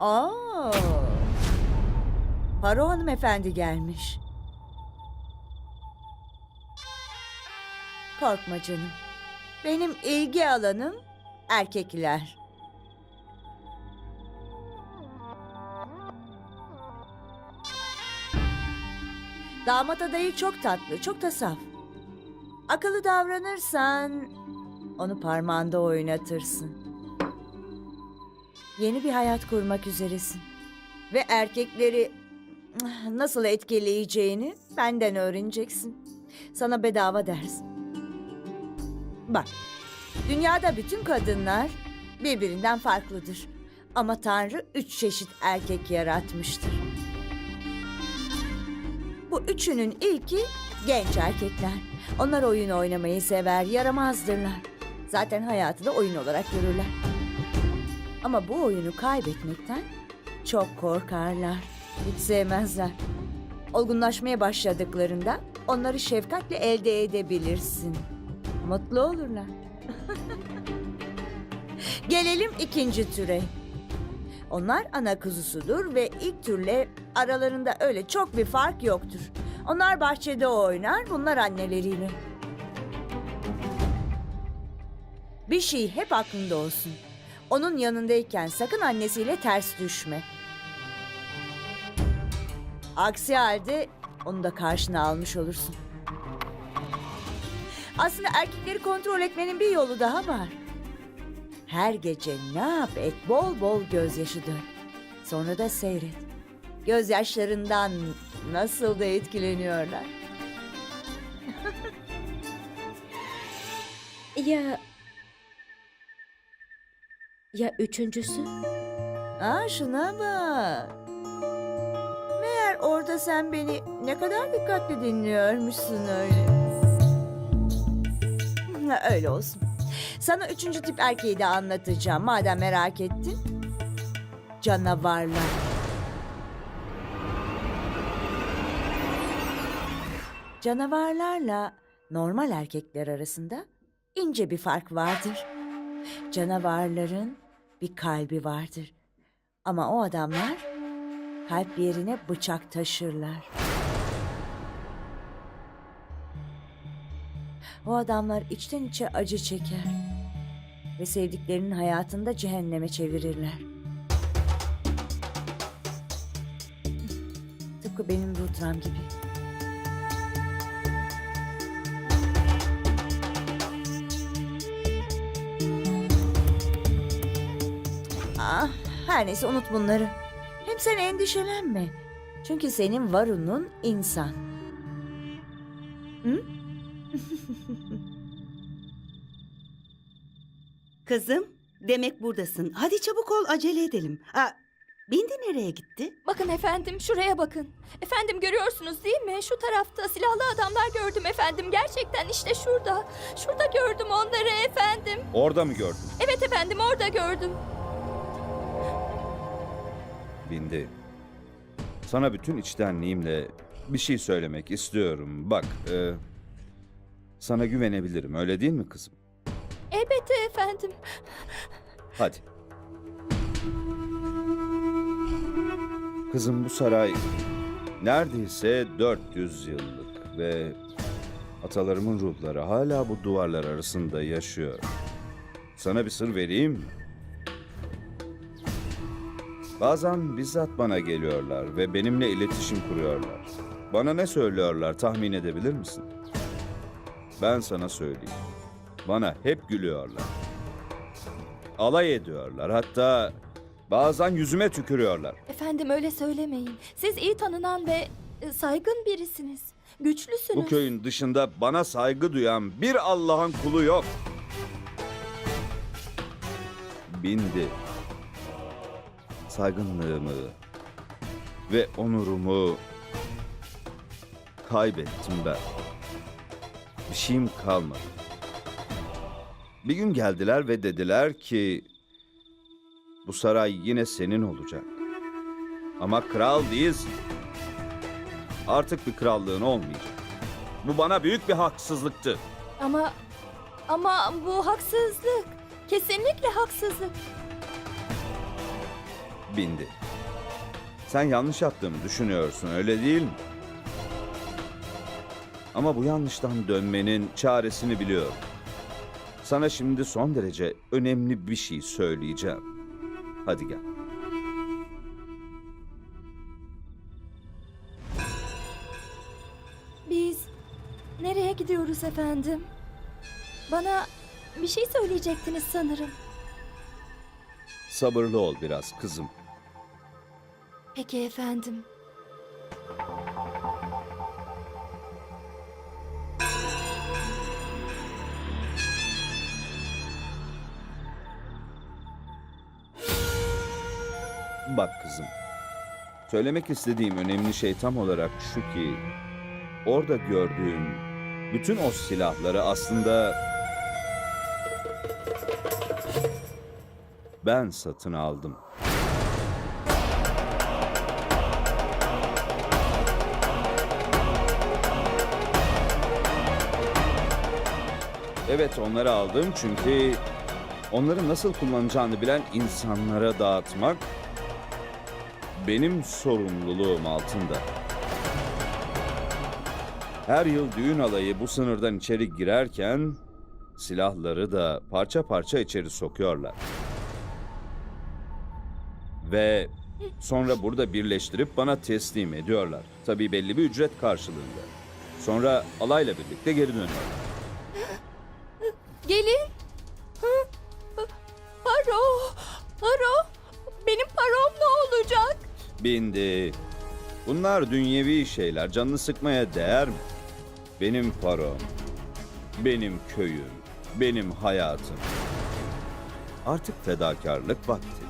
Aa. Paro hanımefendi gelmiş. Korkma canım. Benim ilgi alanım erkekler. Damat adayı çok tatlı, çok da saf. Akıllı davranırsan onu parmağında oynatırsın. Yeni bir hayat kurmak üzeresin. Ve erkekleri nasıl etkileyeceğini benden öğreneceksin. Sana bedava ders. Bak, dünyada bütün kadınlar birbirinden farklıdır. Ama Tanrı üç çeşit erkek yaratmıştır. Bu üçünün ilki genç erkekler. Onlar oyun oynamayı sever, yaramazdırlar. Zaten hayatı da oyun olarak görürler. Ama bu oyunu kaybetmekten çok korkarlar. Hiç sevmezler. Olgunlaşmaya başladıklarında onları şefkatle elde edebilirsin. Mutlu olurlar. Gelelim ikinci türe. Onlar ana kuzusudur ve ilk türle aralarında öyle çok bir fark yoktur. Onlar bahçede oynar, bunlar anneleriyle. Bir şey hep aklında olsun. Onun yanındayken sakın annesiyle ters düşme. Aksi halde onu da karşına almış olursun. Aslında erkekleri kontrol etmenin bir yolu daha var. Her gece ne yap et bol bol gözyaşı dök. Sonra da seyret. Gözyaşlarından nasıl da etkileniyorlar. Ya... Ya üçüncüsü? Aa şuna bak. Meğer orada sen beni ne kadar dikkatli dinliyormuşsun öyle. Öyle olsun. Sana üçüncü tip erkeği de anlatacağım madem merak ettin. Canavarlar. Canavarlarla normal erkekler arasında ince bir fark vardır. Canavarların bir kalbi vardır. Ama o adamlar kalp yerine bıçak taşırlar. O adamlar içten içe acı çeker ve sevdiklerinin hayatında cehenneme çevirirler. Tıpkı benim Rudram gibi. Her neyse unut bunları. Hem sen endişelenme. Çünkü senin Varun'un insan. Hı? Kızım, demek buradasın. Hadi çabuk ol, acele edelim. Aa, Bindi nereye gitti? Bakın efendim şuraya bakın. Efendim görüyorsunuz değil mi? Şu tarafta silahlı adamlar gördüm efendim. Gerçekten işte şurada. Şurada gördüm onları efendim. Orada mı gördün? Evet efendim orada gördüm. Bindi. Sana bütün içtenliğimle bir şey söylemek istiyorum. Bak, e, sana güvenebilirim. Öyle değil mi kızım? Elbette efendim. Hadi. Kızım bu saray neredeyse 400 yıllık ve atalarımın ruhları hala bu duvarlar arasında yaşıyor. Sana bir sır vereyim mi? Bazen bizzat bana geliyorlar ve benimle iletişim kuruyorlar. Bana ne söylüyorlar tahmin edebilir misin? Ben sana söyleyeyim. Bana hep gülüyorlar. Alay ediyorlar. Hatta bazen yüzüme tükürüyorlar. Efendim öyle söylemeyin. Siz iyi tanınan ve e, saygın birisiniz. Güçlüsünüz. Bu köyün dışında bana saygı duyan bir Allah'ın kulu yok. Bindi. Saygınlığımı ve onurumu kaybettim ben. Bir şeyim kalmadı. Bir gün geldiler ve dediler ki bu saray yine senin olacak. Ama kral değilsin. Artık bir krallığın olmayacak. Bu bana büyük bir haksızlıktı. Ama ama bu haksızlık. Kesinlikle haksızlık. Bindi. Sen yanlış yaptığımı düşünüyorsun öyle değil mi? Ama bu yanlıştan dönmenin çaresini biliyorum. Sana şimdi son derece önemli bir şey söyleyeceğim. Hadi gel. Biz nereye gidiyoruz efendim? Bana bir şey söyleyecektiniz sanırım. Sabırlı ol biraz kızım. Peki efendim. Bak kızım. Söylemek istediğim önemli şey tam olarak şu ki orada gördüğün bütün o silahları aslında ben satın aldım. Evet onları aldım çünkü onları nasıl kullanacağını bilen insanlara dağıtmak benim sorumluluğum altında. Her yıl düğün alayı bu sınırdan içeri girerken silahları da parça parça içeri sokuyorlar. Ve sonra burada birleştirip bana teslim ediyorlar. Tabii belli bir ücret karşılığında. Sonra alayla birlikte geri dönüyorlar. Gelin. Hı? Paro. Paro. Benim parom ne olacak? Bindi. Bunlar dünyevi şeyler. Canını sıkmaya değer mi? Benim param, benim köyüm, benim hayatım. Artık fedakarlık vakti.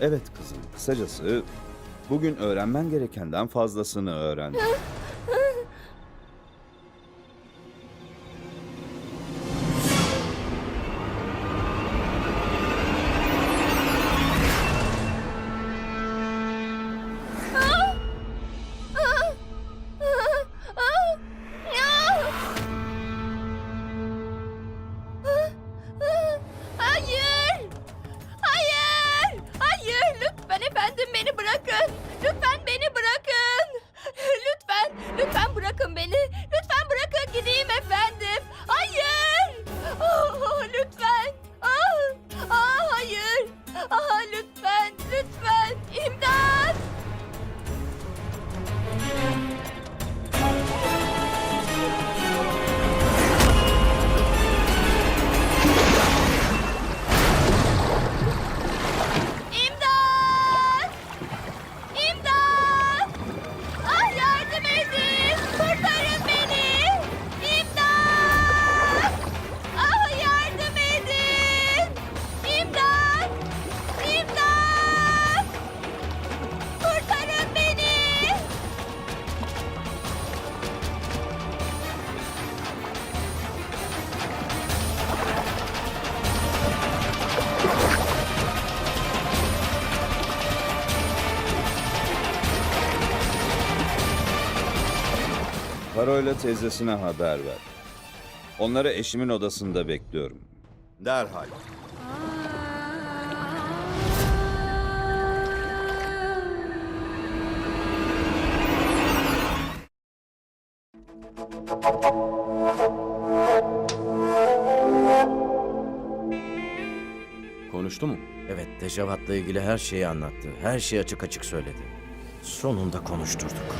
Evet kızım, kısacası bugün öğrenmen gerekenden fazlasını öğrendim. Paroyla teyzesine haber ver. Onları eşimin odasında bekliyorum. Derhal. Konuştu mu? Evet, Dejavat'la ilgili her şeyi anlattı. Her şeyi açık açık söyledi. Sonunda konuşturduk.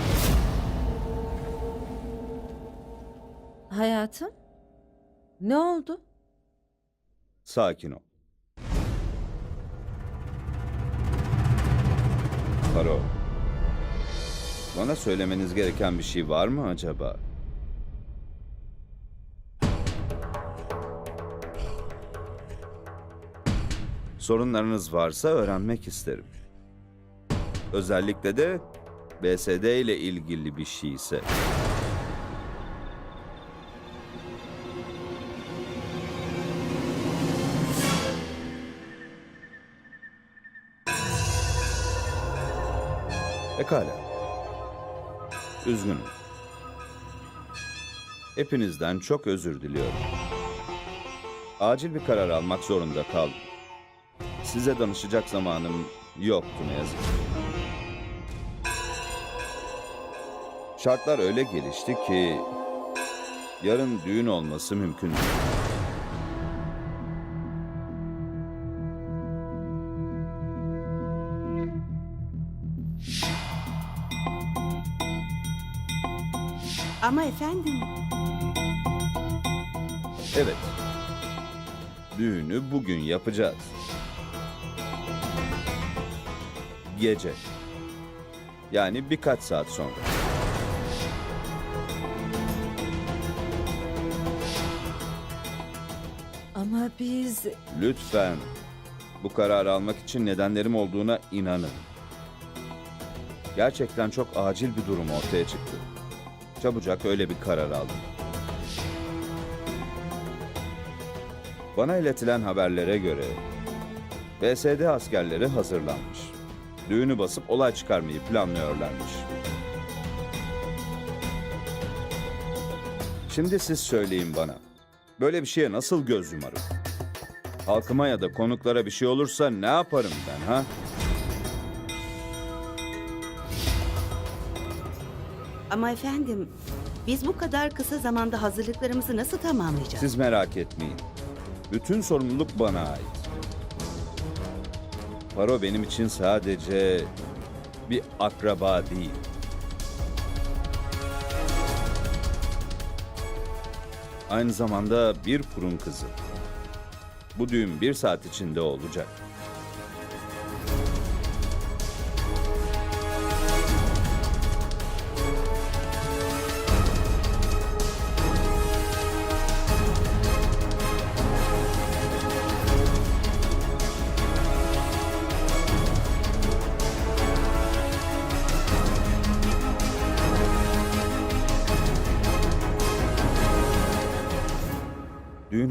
Hayatım? Ne oldu? Sakin ol. Paro. Bana söylemeniz gereken bir şey var mı acaba? Sorunlarınız varsa öğrenmek isterim. Özellikle de BSD ile ilgili bir şeyse. Pekala. Üzgünüm. Hepinizden çok özür diliyorum. Acil bir karar almak zorunda kaldım. size danışacak zamanım yoktu ne yazık. Şartlar öyle gelişti ki yarın düğün olması mümkün değil. Ama efendim, Evet. Düğünü bugün yapacağız. Gece. Yani birkaç saat sonra. Ama biz Lütfen. Bu kararı almak için nedenlerim olduğuna inanın. Gerçekten çok acil bir durum ortaya çıktı. Çabucak öyle bir karar aldım. Bana iletilen haberlere göre BSD askerleri hazırlanmış. Düğünü basıp olay çıkarmayı planlıyorlarmış. Şimdi siz söyleyin bana. Böyle bir şeye nasıl göz yumarım? Halkıma ya da konuklara bir şey olursa ne yaparım ben ha? Ama efendim, biz bu kadar kısa zamanda hazırlıklarımızı nasıl tamamlayacağız? Siz merak etmeyin. Bütün sorumluluk bana ait. Paro benim için sadece bir akraba değil. Aynı zamanda bir fırın kızı. Bu düğün bir saat içinde olacak.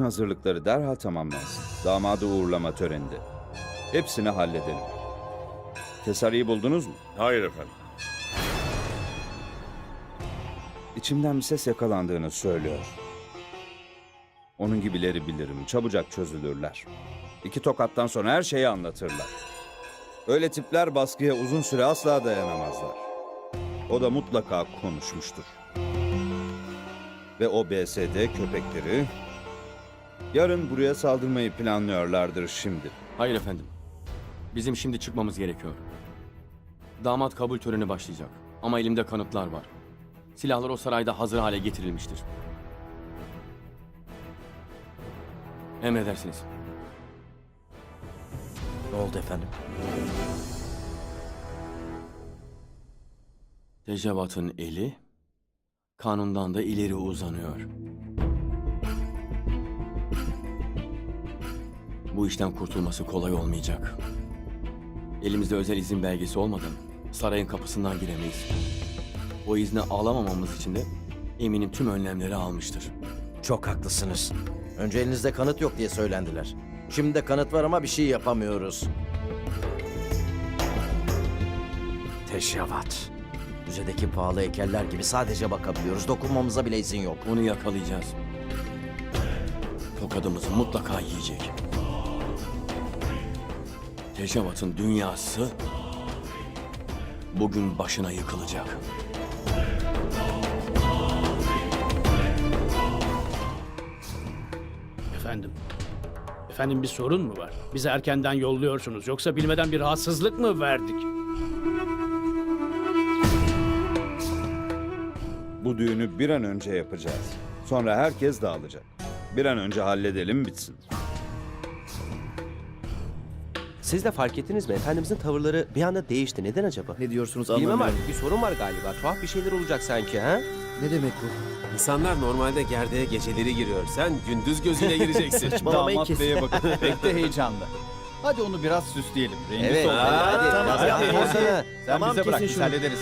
Hazırlıkları derhal tamamlansın. Damadı uğurlama töreninde. Hepsini halledelim. Tesariyi buldunuz mu? Hayır efendim. İçimden bir ses yakalandığını söylüyor. Onun gibileri bilirim. Çabucak çözülürler. İki tokattan sonra her şeyi anlatırlar. Öyle tipler baskıya uzun süre asla dayanamazlar. O da mutlaka konuşmuştur. Ve o BSD köpekleri yarın buraya saldırmayı planlıyorlardır şimdi. Hayır efendim. Bizim şimdi çıkmamız gerekiyor. Damat kabul töreni başlayacak. Ama elimde kanıtlar var. Silahlar o sarayda hazır hale getirilmiştir. Emredersiniz. Ne oldu efendim? Tecavat'ın eli kanundan da ileri uzanıyor. Bu işten kurtulması kolay olmayacak. Elimizde özel izin belgesi olmadan sarayın kapısından giremeyiz. O izni alamamamız için de eminim tüm önlemleri almıştır. Çok haklısınız. Önce elinizde kanıt yok diye söylendiler. Şimdi de kanıt var ama bir şey yapamıyoruz. Teşyavat. Müzedeki pahalı heykeller gibi sadece bakabiliyoruz. Dokunmamıza bile izin yok. Onu yakalayacağız. Tokadımızı mutlaka yiyecek. Tecavat'ın dünyası bugün başına yıkılacak. Efendim. Efendim bir sorun mu var? Bizi erkenden yolluyorsunuz. Yoksa bilmeden bir rahatsızlık mı verdik? Bu düğünü bir an önce yapacağız. Sonra herkes dağılacak. Bir an önce halledelim bitsin. Siz de fark ettiniz mi? Efendimizin tavırları bir anda değişti. Neden acaba? Ne diyorsunuz Bilmem anlamıyorum. artık. Bir sorun var galiba. Tuhaf bir şeyler olacak sanki ha? Ne demek bu? İnsanlar normalde gerdeğe geceleri giriyor. Sen gündüz gözüyle gireceksin. Saçmalamayı Damat beye bakın. Pek de heyecanlı. Hadi onu biraz süsleyelim. Rengi Evet. Hadi. Tamam, Biraz hadi. Sen Tamam, bize bırak kesin biz şunu. hallederiz.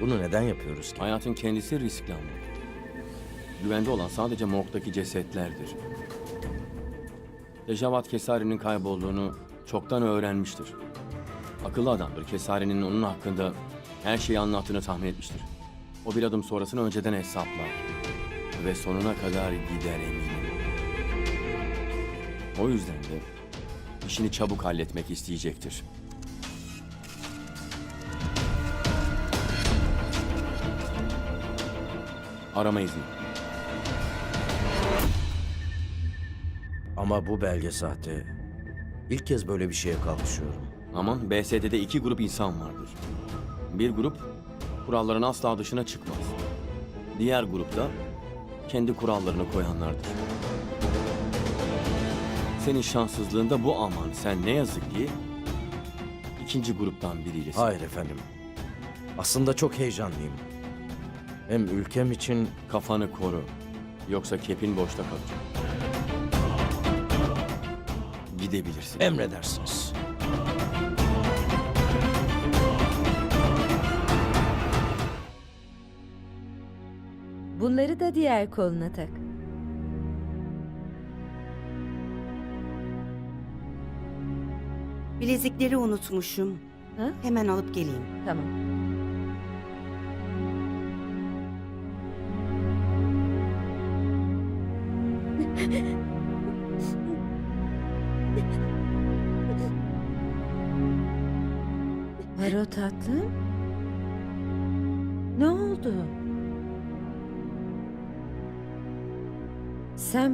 Bunu neden yapıyoruz ki? Hayatın kendisi riskli ama. Güvende olan sadece morgdaki cesetlerdir. Dejavat Kesari'nin kaybolduğunu çoktan öğrenmiştir. Akıllı adamdır. Kesari'nin onun hakkında her şeyi anlattığını tahmin etmiştir. O bir adım sonrasını önceden hesaplar. Ve sonuna kadar gider eminim. O yüzden de işini çabuk halletmek isteyecektir. Arama izni. Ama bu belge sahte. İlk kez böyle bir şeye kalkışıyorum. Ama BSD'de iki grup insan vardır. Bir grup kuralların asla dışına çıkmaz. Diğer grupta kendi kurallarını koyanlardır. Senin şanssızlığında bu aman sen ne yazık ki ikinci gruptan biriylesin. Hayır efendim. Aslında çok heyecanlıyım. Hem ülkem için Kafanı koru. Yoksa kepin boşta kalacak. Gidebilirsin. emredersiniz. bunları da diğer koluna tak. Bilezikleri unutmuşum. Ha? Hemen alıp geleyim. Tamam.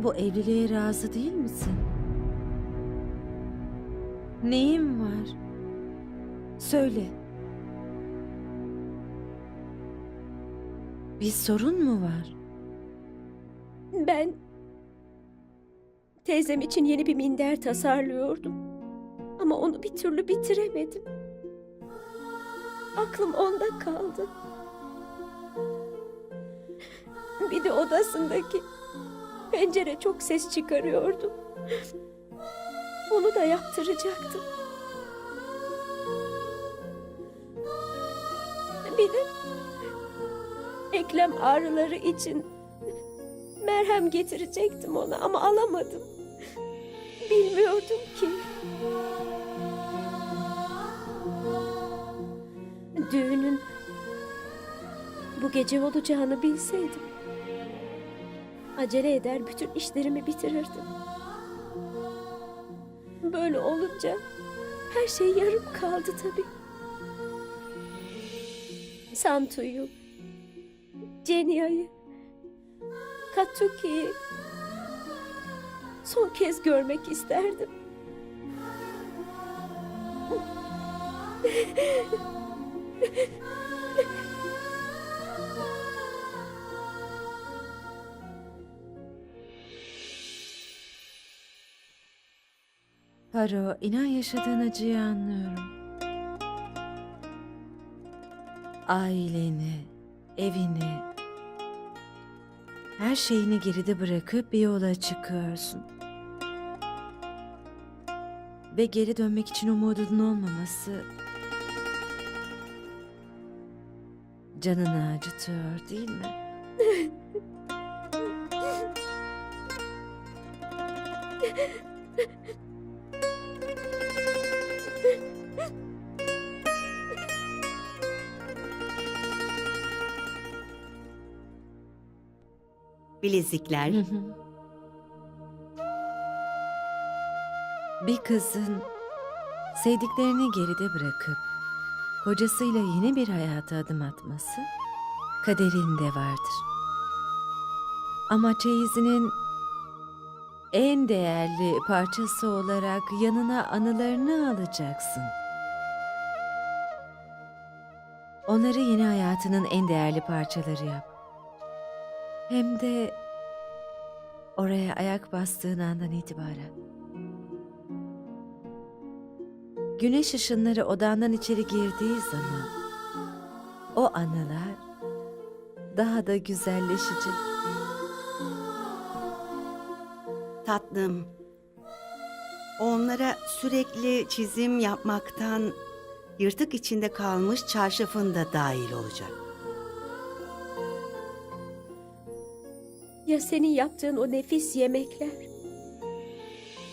Bu evliliğe razı değil misin? Neyin var? Söyle. Bir sorun mu var? Ben teyzem için yeni bir minder tasarlıyordum. Ama onu bir türlü bitiremedim. Aklım onda kaldı. Bir de odasındaki pencere çok ses çıkarıyordu. Onu da yaptıracaktım. Bir de eklem ağrıları için merhem getirecektim ona ama alamadım. Bilmiyordum ki. Düğünün bu gece olacağını bilseydim. Acele eder bütün işlerimi bitirirdim. Böyle olunca her şey yarım kaldı tabii. Santu'yu, Cenia'yı, Katuki'yi son kez görmek isterdim. Haro, inan yaşadığın acıyı anlıyorum. Aileni, evini, her şeyini geride bırakıp bir yola çıkıyorsun. Ve geri dönmek için umudun olmaması canını acıtıyor değil mi? Bilezikler. Bir kızın sevdiklerini geride bırakıp kocasıyla yeni bir hayata adım atması kaderinde vardır. Ama çeyizinin en değerli parçası olarak yanına anılarını alacaksın. Onları yeni hayatının en değerli parçaları yap. Hem de oraya ayak bastığın andan itibaren. Güneş ışınları odandan içeri girdiği zaman o anılar daha da güzelleşecek. Tatlım. Onlara sürekli çizim yapmaktan yırtık içinde kalmış çarşafın da dahil olacak. Ya senin yaptığın o nefis yemekler?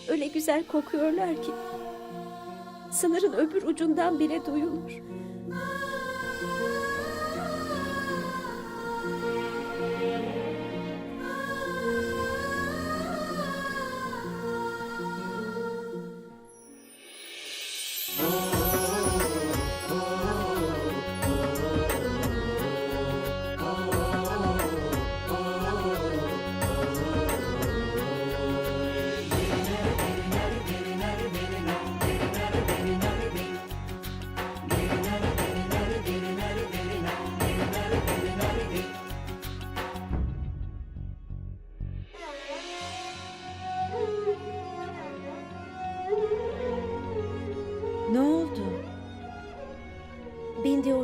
Öyle güzel kokuyorlar ki. Sınırın öbür ucundan bile duyulur.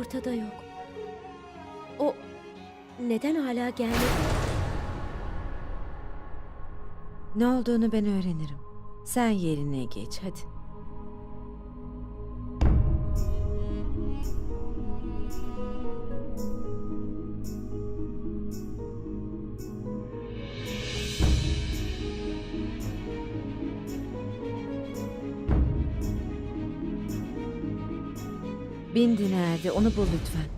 Ortada yok. O neden hala gelmedi? Ne olduğunu ben öğrenirim. Sen yerine geç hadi. Nerede? Onu bul lütfen.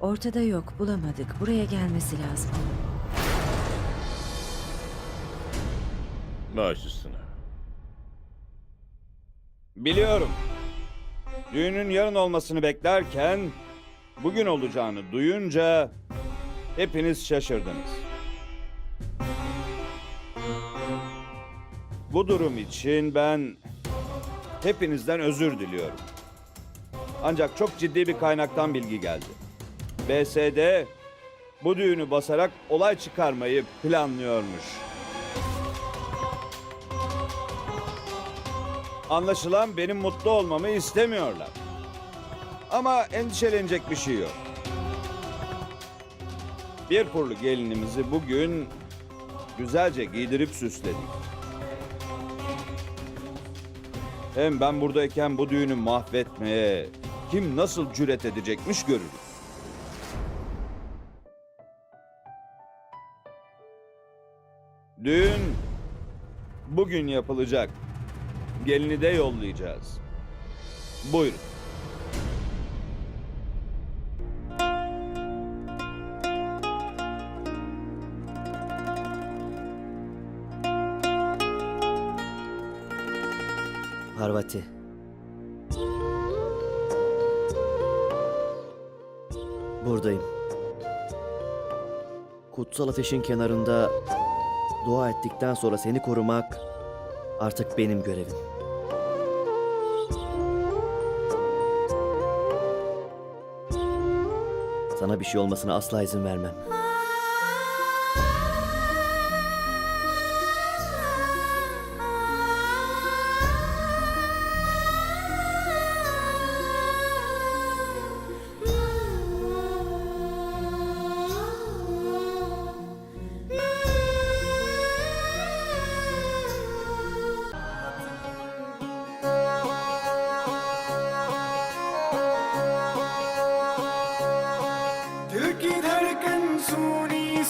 Ortada yok, bulamadık. Buraya gelmesi lazım. Baş üstüne. Biliyorum. Düğünün yarın olmasını beklerken bugün olacağını duyunca hepiniz şaşırdınız. Bu durum için ben hepinizden özür diliyorum. Ancak çok ciddi bir kaynaktan bilgi geldi. BSD bu düğünü basarak olay çıkarmayı planlıyormuş. Anlaşılan benim mutlu olmamı istemiyorlar. Ama endişelenecek bir şey yok. Bir purlu gelinimizi bugün güzelce giydirip süsledik. Hem ben buradayken bu düğünü mahvetmeye kim nasıl cüret edecekmiş görürüm. Düğün bugün yapılacak. Gelini de yollayacağız. Buyurun. Kutsal ateşin kenarında dua ettikten sonra seni korumak artık benim görevim. Sana bir şey olmasına asla izin vermem.